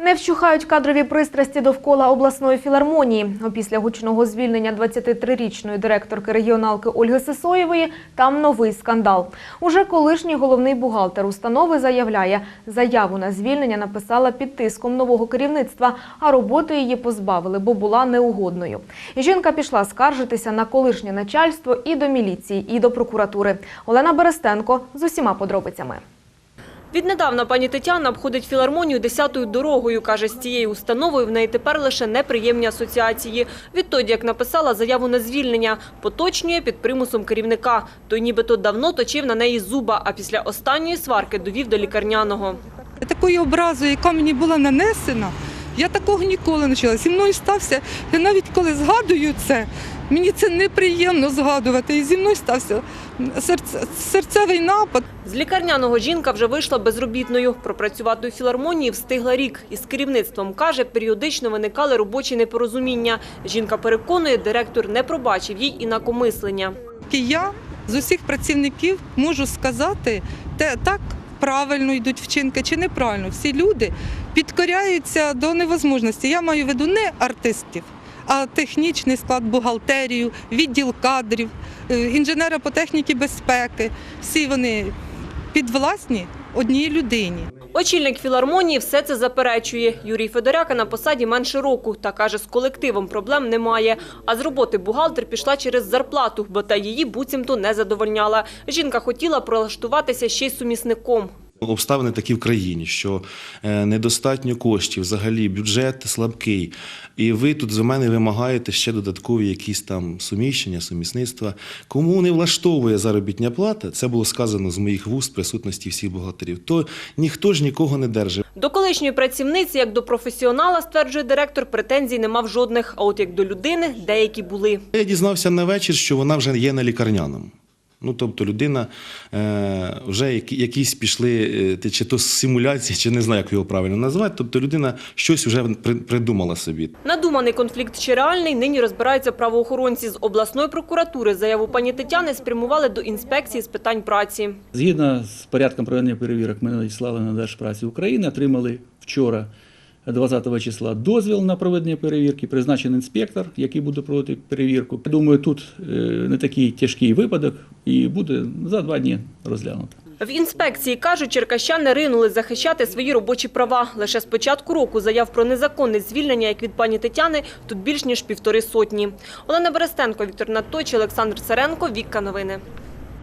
Не вщухають кадрові пристрасті довкола обласної філармонії. Опісля гучного звільнення 23-річної директорки регіоналки Ольги Сисоєвої там новий скандал. Уже колишній головний бухгалтер установи заявляє, заяву на звільнення написала під тиском нового керівництва, а роботи її позбавили, бо була неугодною. Жінка пішла скаржитися на колишнє начальство і до міліції, і до прокуратури. Олена Берестенко з усіма подробицями. Віднедавна пані Тетяна обходить філармонію десятою дорогою. Каже, з цією установою в неї тепер лише неприємні асоціації. Відтоді, як написала заяву на звільнення, поточнює під примусом керівника. Той нібито давно точив на неї зуба, а після останньої сварки довів до лікарняного. Такою образою, яка мені була нанесена, я такого ніколи не чула. Зі мною стався, я навіть коли згадую це, мені це неприємно згадувати. І зі мною стався серце- серцевий напад. З лікарняного жінка вже вийшла безробітною. Пропрацювати у філармонії встигла рік. Із керівництвом, каже, періодично виникали робочі непорозуміння. Жінка переконує, директор не пробачив їй інакомислення. Я з усіх працівників можу сказати, те так правильно йдуть вчинки чи неправильно. Всі люди підкоряються до невозможності. Я маю в виду не артистів, а технічний склад, бухгалтерію, відділ кадрів, е, інженера по техніці безпеки. Всі вони підвласні одній людині. Очільник філармонії все це заперечує. Юрій Федоряка на посаді менше року та каже, з колективом проблем немає. А з роботи бухгалтер пішла через зарплату, бо та її буцімто не задовольняла. Жінка хотіла прилаштуватися ще й сумісником. Обставини такі в країні, що е, недостатньо коштів, взагалі бюджет слабкий. І ви тут за мене вимагаєте ще додаткові якісь там суміщення, сумісництва. Кому не влаштовує заробітня плата, це було сказано з моїх вуст присутності всіх бухгалтерів, то ніхто ж нікого не держить. До колишньої працівниці, як до професіонала, стверджує директор, претензій не мав жодних. А от як до людини, деякі були. Я дізнався на вечір, що вона вже є на лікарняному. Ну, тобто людина е, вже які, якісь пішли, е, чи то симуляції, чи не знаю, як його правильно назвати. Тобто людина щось вже при- придумала собі. Надуманий конфлікт чи реальний, нині розбираються правоохоронці. З обласної прокуратури заяву пані Тетяни спрямували до інспекції з питань праці. Згідно з порядком проведення перевірок, ми надіслали на Держпраці України, отримали вчора, 20 числа, дозвіл на проведення перевірки, призначений інспектор, який буде проводити перевірку. Я думаю, тут е, не такий тяжкий випадок і буде за два дні розглянуто. В інспекції кажуть, черкащани ринули захищати свої робочі права. Лише з початку року заяв про незаконне звільнення, як від пані Тетяни, тут більш ніж півтори сотні. Олена Берестенко, Віктор Надточий, Олександр Царенко, Вікка Новини.